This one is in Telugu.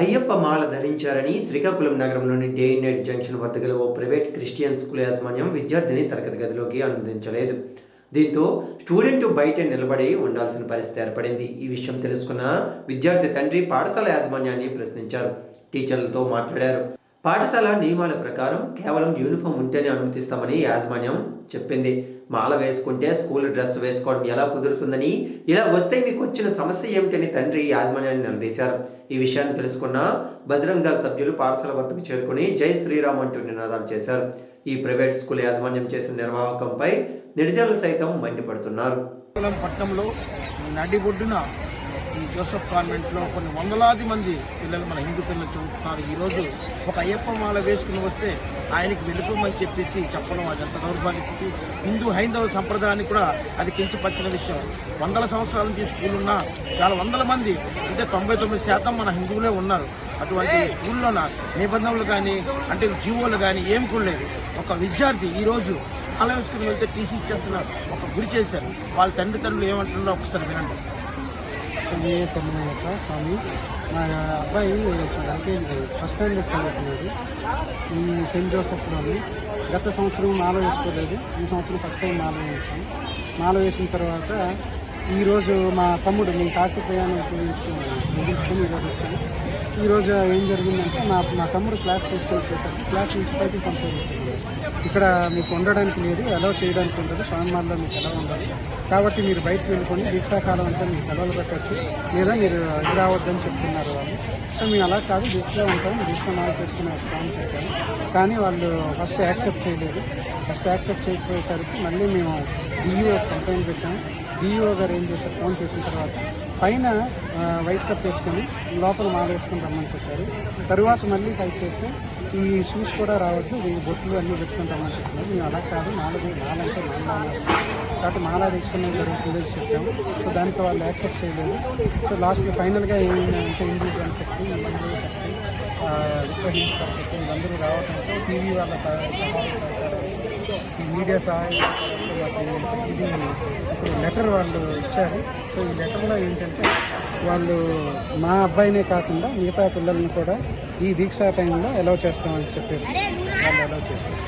అయ్యప్ప మాల ధరించారని శ్రీకాకుళం నగరంలోని డే నైట్ జంక్షన్ వద్ద గల ఓ ప్రైవేట్ క్రిస్టియన్ స్కూల్ యాజమాన్యం విద్యార్థిని తరగతి గదిలోకి అనుమతించలేదు. దీంతో స్టూడెంట్ బయట నిలబడి ఉండాల్సిన పరిస్థితి ఏర్పడింది. ఈ విషయం తెలుసుకున్న విద్యార్థి తండ్రి పాఠశాల యాజమాన్యాన్ని ప్రశ్నించారు. టీచర్లతో మాట్లాడారు. పాఠశాల నియమాల ప్రకారం కేవలం యూనిఫామ్ ఉంటేనే అనుమతిస్తామని యాజమాన్యం చెప్పింది. మాల వేసుకుంటే స్కూల్ డ్రెస్ వేసుకోవడం ఎలా కుదురుతుందని ఇలా వస్తే మీకు వచ్చిన సమస్య ఏమిటని తండ్రి యాజమాన్యాన్ని నిలదీశారు. ఈ విషయాన్ని తెలుసుకున్న బజరంగ్ దళ సభ్యులు పాఠశాల వద్దకు చేరుకుని జై శ్రీరామ్ అంటూ నినాదం చేశారు. ఈ ప్రైవేట్ స్కూల్ యాజమాన్యం చేసిన నిర్వాహకంపై నిర్జనులు సైతం మండిపడుతున్నారు. పట్టణంలో నడిబొడ్డున ఈ జోసఫ్ కాన్వెంట్లో కొన్ని వందలాది మంది పిల్లలు మన హిందూ పిల్లలు చదువుతున్నారు. ఈరోజు ఒక అయ్యప్ప మాల వేసుకుని వస్తే ఆయనకి వెళ్ళిపోమని చెప్పేసి చెప్పడం అదంత దౌర్భాగ్యకి హిందూ హైందవ సంప్రదాయాన్ని కూడా అది కించపరిచిన విషయం. వందల సంవత్సరాల నుంచి స్కూల్ ఉన్నా చాలా వందల మంది అంటే తొంభై తొమ్మిది శాతం మన హిందువులే ఉన్నారు. అటువంటి స్కూల్లోన నిబంధనలు కానీ అంటే జీవోలు కానీ ఏమి కూడా లేదు. ఒక విద్యార్థి ఈరోజు మాల వేసుకుని వెళ్తే టీసీ ఇచ్చేస్తున్నారు. ఒక గురి చేశారు. వాళ్ళ తండ్రి తండ్రులు ఏమంటున్నారో ఒకసారి వినండి. విజయ సమన్వయత స్వామి. మా అబ్బాయి ఎల్కేజీ ఫస్ట్ స్టాండర్డ్ చదువుతున్నాడు. ఈ సెయింట్ జోసెఫ్లోని గత సంవత్సరం మాల వేసుకోలేదు. ఈ సంవత్సరం ఫస్ట్ టైం మాల వేసాం మాల వేసిన తర్వాత ఈరోజు మా తమ్ముడు మేము కాశీ ప్రయాణం ముగించుకొని ఈరోజు వచ్చాను. ఈరోజు ఏం జరిగిందంటే మా నా తమ్ముడు క్లాస్ తీసుకెళ్ళిపోతాడు క్లాస్ నుంచి బయటకు ఇక్కడ మీకు ఉండడానికి లేదు అలౌ చేయడానికి ఉండదు స్వామివారిలో మీకు ఎలా ఉండదు. కాబట్టి మీరు బయటకు వెళ్ళుకొని దీక్షాకాలం అంతా మీకు సెలవులు పెట్టచ్చు. లేదా మీరు ఇది రావద్దని చెప్తున్నారు వాళ్ళు. సో మేము అలా కాదు దీక్షలో ఉంటాం దీక్ష మాల చేసుకుని వస్తామని చెప్పాను. కానీ వాళ్ళు ఫస్ట్ యాక్సెప్ట్ చేయలేదు. ఫస్ట్ యాక్సెప్ట్ చేయకపోయేసరికి మళ్ళీ మేము డిఈఓ కంప్లైంట్ పెట్టాము. డిఈఓ గారు ఏం చేశారు? ఫోన్ చేసిన తర్వాత పైన వైట్ కప్ వేసుకొని లోపల మాల వేసుకొని రమ్మని చెప్పారు. తరువాత మళ్ళీ టైప్ చేస్తే ఈ షూస్ కూడా రావద్దు ఈ బొట్లు అన్నీ పెట్టుకొని రమ్మని చెప్తున్నారు మేము అలా కాదు మాలది మాలంటే నాలుగు కాబట్టి మాలా దీక్షణ జరుగుతుందని చెప్పాము. సో దానికి వాళ్ళు యాక్సెప్ట్ చేయలేదు. సో లాస్ట్ ఫైనల్గా ఏమైందంటే హిందూ జనశక్తి హిందూ శక్తి ఆ, విశ్వ హిందూ పరిషత్ వీళ్ళందరూ రావడంతో టీవీ వాళ్ళ సహాయ ఈ మీడియా సహాయం ఇది ఇప్పుడు లెటర్ వాళ్ళు ఇచ్చారు. సో ఈ లెటర్లో ఏంటంటే వాళ్ళు మా అబ్బాయినే కాకుండా మిగతా పిల్లల్ని కూడా ఈ దీక్షా టైంలో అలౌ చేస్తామని చెప్పేసి వాళ్ళు అలౌ చేశారు.